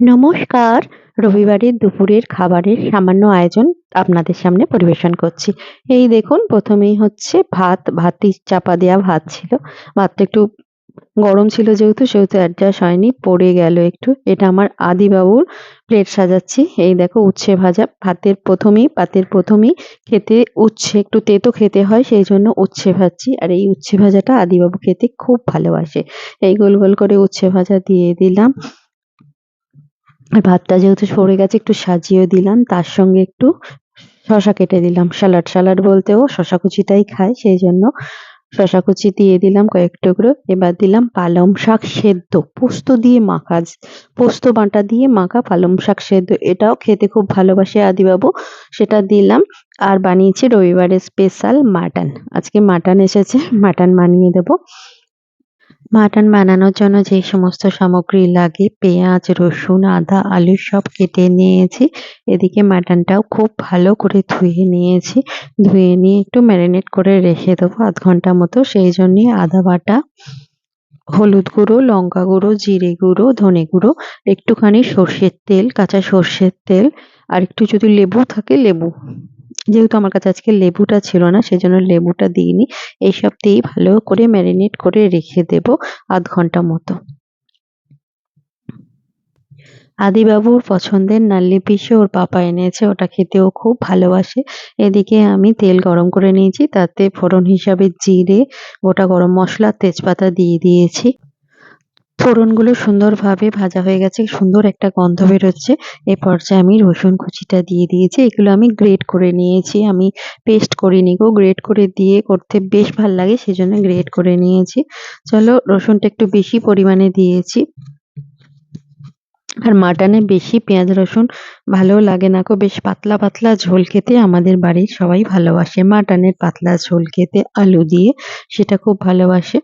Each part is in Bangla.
নমস্কার। রবিবারের দুপুরের খাবারের সামান্য আয়োজন আপনাদের সামনে পরিবেশন করছি। এই দেখুন, প্রথমেই হচ্ছে ভাত ভাতটি চাপা দেওয়া ভাত ছিল। ভাতটা একটু গরম ছিল যেহেতু, সেহেতু অ্যাডজাস্ট হয়নি, পড়ে গেল একটু। এটা আমার আদিবাবুর প্লেট সাজাচ্ছি। এই দেখো, উচ্ছে ভাজা। ভাতের প্রথমেই ভাতের প্রথমেই খেতে উচ্ছে, একটু তেতো খেতে হয়, সেই জন্য উচ্ছে ভাজছি। আর এই উচ্ছে ভাজাটা আদিবাবু খেতে খুব ভালোবাসে। এই গোল গোল করে উচ্ছে ভাজা দিয়ে দিলাম। আর ভাতটা যেহেতু সরে গেছে, একটু সাজিয়েও দিলাম। তার সঙ্গে একটু শশা কেটে দিলাম। স্যালাড স্যালাড বলতেও শশা কুচিটাই খায়, সেই জন্য শশা কুচি দিয়ে দিলাম কয়েক টুকরো। এবার দিলাম পালং শাক সেদ্ধ। পোস্ত দিয়ে মাখা, পোস্ত বাটা দিয়ে মাখা পালং শাক সেদ্ধ। এটাও খেতে খুব ভালোবাসে আদিবাবু। সেটা দিলাম। আর বানিয়েছি রবিবারের স্পেশাল মাটন। আজকে মাটন এসেছে, মাটন বানিয়ে দেবো। মাটন বানানোর জন্য যে সমস্ত সামগ্রী লাগে, পেঁয়াজ, রসুন, আদা, আলু সব কেটে নিয়েছি। এদিকে মাটনটাও খুব ভালো করে ধুয়ে নিয়েছি। ধুয়ে নিয়ে একটু ম্যারিনেট করে রেখে দেবো আধ ঘণ্টা মতো। সেই জন্যই আদা বাটা, হলুদ গুঁড়ো, লঙ্কা গুঁড়ো, জিরে গুঁড়ো, ধনে গুঁড়ো, একটুখানি সর্ষের তেল, কাঁচা সর্ষের তেল, আর একটু যদি লেবু থাকে, লেবু। যেহেতু আমার কাছে আজকে লেবুটা ছিল না, সেজন্য লেবুটা দিইনি। এইসব দিয়েই ভালো করে ম্যারিনেট করে রেখে দেবো আধ ঘণ্টা মতো। আদিবাবুর পছন্দের নাল্লি পিসে ওর পাপা এনেছে, ওটা খেতেও খুব ভালোবাসে। এদিকে আমি তেল গরম করে নিয়েছি, তাতে ফোড়ন হিসাবে জিরে, গোটা গরম মশলা, তেজপাতা দিয়ে দিয়েছি। ফোড়নগুলো সুন্দরভাবে ভাজা হয়ে গেছে, সুন্দর একটা গন্ধ বেরোচ্ছে। এ পর্যায়ে আমি রসুন কুচিটা দিয়ে দিয়েছি। এগুলো আমি গ্রেট করে নিয়েছি। আমি পেস্ট করিনি গো, গ্রেট করে দিয়ে করতে বেশ ভালো লাগে, সেজন্য গ্রেট করে নিয়েছি। চলো, রসুনটা একটু বেশি পরিমাণে দিয়েছি। আর মাটনে বেশি পেঁয়াজ, রসুন ভালো লাগে না কো বেশ পাতলা পাতলা ঝোল খেতে আমাদের বাড়ির সবাই ভালোবাসে। মাটনের পাতলা ঝোল খেতে আলু দিয়ে, সেটা খুব ভালোবাসে।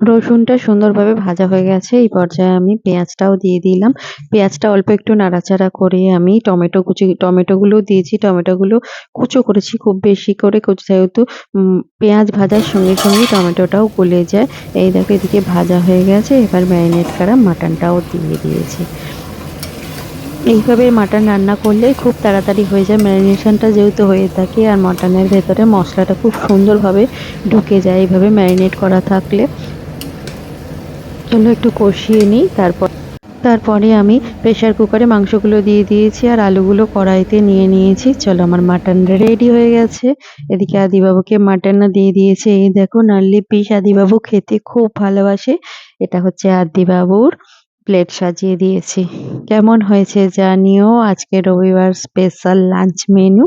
রসুনটা সুন্দরভাবে ভাজা হয়ে গেছে। এই পর্যায়ে আমি পেঁয়াজটাও দিয়ে দিলাম। পেঁয়াজটা অল্প একটু নাড়াচাড়া করে আমি টমেটো কুচি, টমেটোগুলো দিয়েছি। টমেটোগুলো কুচো করেছি খুব বেশি করে। কুচো, যেহেতু পেঁয়াজ ভাজার সঙ্গে সঙ্গে টমেটোটাও গলে যায়। এই দেখো, এদিকে ভাজা হয়ে গেছে। এবার ম্যারিনেট করা মাটনটাও দিয়ে দিয়েছি। এইভাবে মাটন রান্না করলে খুব তাড়াতাড়ি হয়ে যায়। ম্যারিনেশনটা যেহেতু হয়ে থাকে আর মাটনের ভেতরে মশলাটা খুব সুন্দরভাবে ঢুকে যায়, এইভাবে ম্যারিনেট করা থাকলে। চলো একটু কষিয়ে নিই, তারপর তারপরে আমি প্রেশার কুকারে মাংসগুলো দিয়ে দিয়েছি আর আলুগুলো কড়াইতে নিয়ে নিয়েছি। চলো আমার মাটন রেডি হয়ে গেছে। এদিকে আদিবাবুকে মাটন দিয়ে দিয়েছে। এই দেখো নার্লি পিস আদিবাবু খেতে খুব ভালোবাসে। এটা হচ্ছে আদিবাবুর প্লেট সাজিয়ে দিয়েছি। কেমন হয়েছে জানিও। আজকে রবিবার স্পেশাল লাঞ্চ মেনু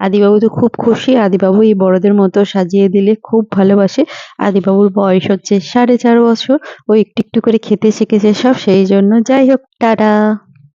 আদিবাবু তো খুব খুশি। আদিবাবু এই বড়দের মতো সাজিয়ে দিলে খুব ভালোবাসে। আদিবাবুর বয়স হচ্ছে সাড়ে চার বছর। ও একটু একটু করে খেতে শিখেছে সব, সেই জন্য যাই হোক, টাটা।